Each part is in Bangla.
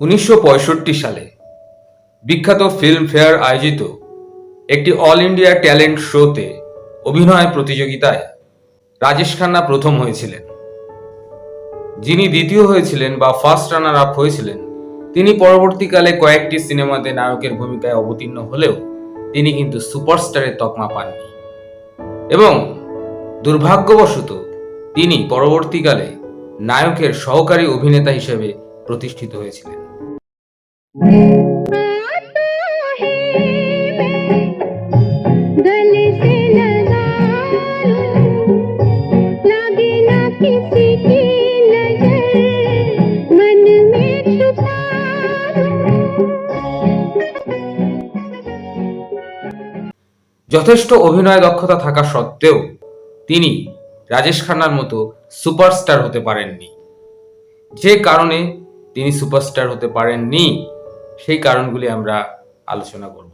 উনিশশো পঁয়ষট্টি সালে বিখ্যাত ফিল্ম ফেয়ার আয়োজিত একটি অল ইন্ডিয়া ট্যালেন্ট শোতে অভিনয় প্রতিযোগিতায় রাজেশ খান্না প্রথম হয়েছিলেন। যিনি দ্বিতীয় হয়েছিলেন বা ফার্স্ট রানার আপ হয়েছিলেন, তিনি পরবর্তীকালে কয়েকটি সিনেমাতে নায়কের ভূমিকায় অবতীর্ণ হলেও তিনি কিন্তু সুপারস্টারের তকমা পাননি। এবং দুর্ভাগ্যবশত তিনি পরবর্তীকালে নায়কের সহকারী অভিনেতা হিসেবে প্রতিষ্ঠিত হয়েছিলেন। যথেষ্ট অভিনয় দক্ষতা থাকা সত্ত্বেও তিনি রাজেশ খান্নার মতো সুপারস্টার হতে পারেননি। যে কারণে তিনি সুপারস্টার হতে পারেননি। সেই কারণগুলি আমরা আলোচনা করব।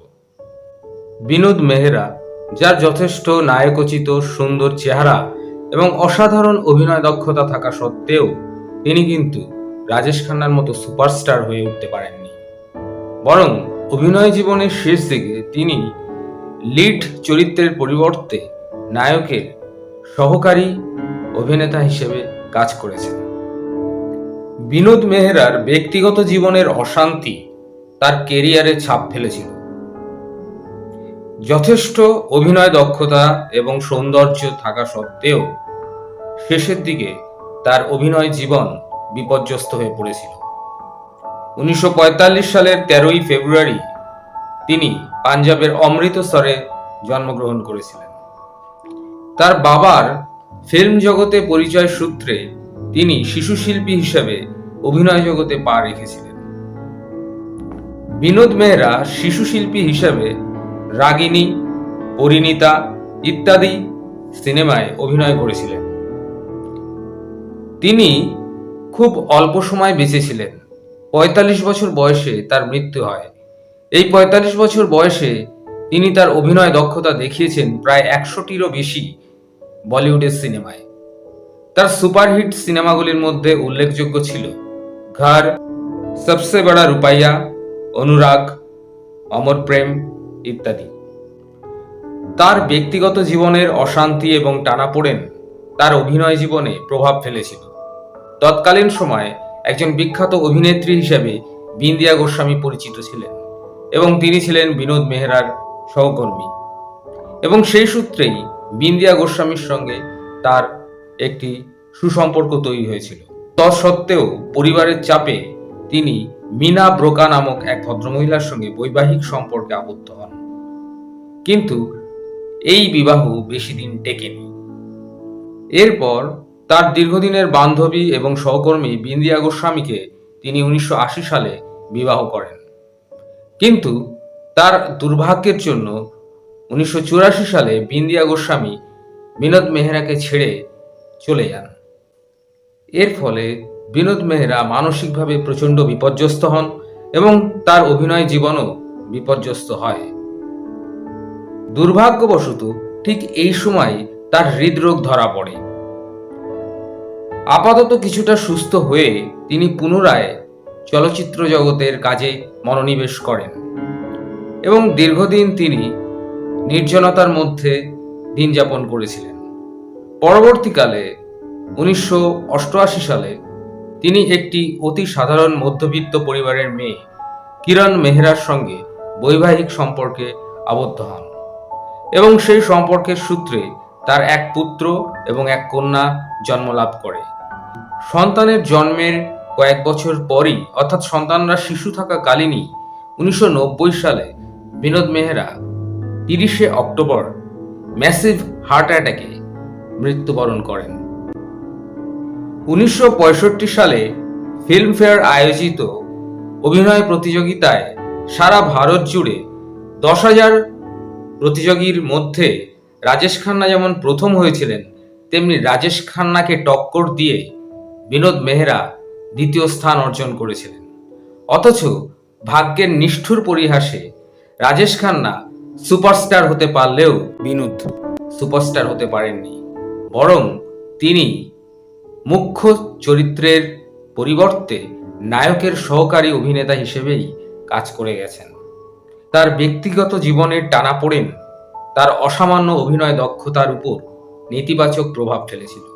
বিনোদ মেহরা, যার যথেষ্ট নায়কোচিত সুন্দর চেহারা এবং অসাধারণ অভিনয় দক্ষতা থাকা সত্ত্বেও তিনি কিন্তু রাজেশ খান্নার মতো সুপারস্টার হয়ে উঠতে পারেননি। বরং অভিনয় জীবনের শেষ দিকে তিনি লিড চরিত্রের পরিবর্তে নায়কের সহকারী অভিনেতা হিসেবে কাজ করেছেন। বিনোদ মেহরার ব্যক্তিগত জীবনের অশান্তি তার কেরিয়ারে ছাপ ফেলেছিল। যথেষ্ট অভিনয় দক্ষতা এবং সৌন্দর্য থাকা সত্ত্বেও শেষের দিকে তার অভিনয় জীবন বিপর্যস্ত হয়ে পড়েছিল। উনিশশো পঁয়তাল্লিশ সালের তেরোই ফেব্রুয়ারি তিনি পাঞ্জাবের অমৃতসরে জন্মগ্রহণ করেছিলেন। তার বাবার ফিল্ম জগতে পরিচয় সূত্রে তিনি শিশু শিল্পী হিসেবে অভিনয় জগতে পা রেখেছিলেন। বিনোদ মেহরা শিশু শিল্পী হিসেবে রাগিনী পরিণীতা ইত্যাদি সিনেমায় অভিনয় করেছিলেন। তিনি খুব অল্প সময় বেঁচে ছিলেন। পঁয়তাল্লিশ বছর বয়সে তার মৃত্যু হয়। এই পঁয়তাল্লিশ বছর বয়সে তিনি তার অভিনয় দক্ষতা দেখিয়েছেন প্রায় একশোটিরও বেশি বলিউডের সিনেমায়। তার সুপারহিট সিনেমাগুলির মধ্যে উল্লেখযোগ্য ছিল ঘর, সবসে বড়া রুপাইয়া অনুরাগ, অমর প্রেম ইত্যাদি। তার ব্যক্তিগত জীবনের অশান্তি এবং টানাপোড়েন তার অভিনয় জীবনে প্রভাব ফেলেছিল। তৎকালীন সময়ে একজন বিখ্যাত অভিনেত্রী হিসেবে বিন্দিয়া গোস্বামী পরিচিত ছিলেন এবং তিনি ছিলেন বিনোদ মেহরার সহকর্মী। এবং সেই সূত্রেই বিন্দিয়া গোস্বামীর সঙ্গে তার একটি সুসম্পর্ক তৈরি হয়েছিল। তৎসত্ত্বেও পরিবারের চাপে তিনি মিনা ব্রোকা নামক এক ভদ্রমহিলার সঙ্গে বৈবাহিক সম্পর্কে আবদ্ধ হন। কিন্তু এই বিবাহ বেশি দিন টেকেনি। এরপর তার দীর্ঘদিনের বান্ধবী এবং সহকর্মী বিন্দিয়া গোস্বামীকে তিনি উনিশশো আশি সালে বিবাহ করেন। কিন্তু তার দুর্ভাগ্যের জন্য উনিশশো চুরাশি সালে বিন্দিয়া গোস্বামী বিনোদ মেহরাকে ছেড়ে চলে যান। এর ফলে বিনোদ মেহরা মানসিকভাবে প্রচণ্ড বিপর্যস্ত হন এবং তার অভিনয় জীবনও বিপর্যস্ত হয়। দুর্ভাগ্যবশত ঠিক এই সময় তার হৃদরোগ ধরা পড়ে। আপাতত কিছুটা সুস্থ হয়ে তিনি পুনরায় চলচ্চিত্র জগতের কাজে মনোনিবেশ করেন এবং দীর্ঘদিন তিনি নির্জনতার মধ্যে দিন যাপন করেছিলেন। পরবর্তীকালে উনিশশো অষ্টআশি সালে তিনি একটি অতি সাধারণ মধ্যবিত্ত পরিবারের মেয়ে, কিরণ মেহরার সঙ্গে বৈবাহিক সম্পর্কে আবদ্ধ হন এবং সেই সম্পর্কের সূত্রে তার এক পুত্র এবং এক কন্যা জন্মলাভ করে। সন্তানের জন্মের কয়েক বছর পরই, অর্থাৎ সন্তানরা শিশু থাকা কালীনই উনিশশো সালে বিনোদ মেহরা তিরিশে অক্টোবর ম্যাসিভ হার্ট অ্যাটাকে মৃত্যুবরণ করেন। উনিশশো পঁয়ষট্টি সালে ফিল্মফেয়ার আয়োজিত অভিনয় প্রতিযোগিতায় সারা ভারত জুড়ে দশ হাজার প্রতিযোগীর মধ্যে রাজেশ খান্না যেমন প্রথম হয়েছিলেন, তেমনি রাজেশ খান্নাকে টক্কর দিয়ে বিনোদ মেহরা দ্বিতীয় স্থান অর্জন করেছিলেন। অথচ ভাগ্যের নিষ্ঠুর পরিহাসে রাজেশ খান্না সুপারস্টার হতে পারলেও বিনোদ সুপারস্টার হতে পারেননি। বরং তিনি মুখ্য চরিত্রের পরিবর্তে নায়কের সহকারী অভিনেতা হিসেবেই কাজ করে গেছেন। তার ব্যক্তিগত জীবনের টানা পড়েন, তার অসামান্য অভিনয় দক্ষতার উপর নেতিবাচক প্রভাব ফেলেছিল।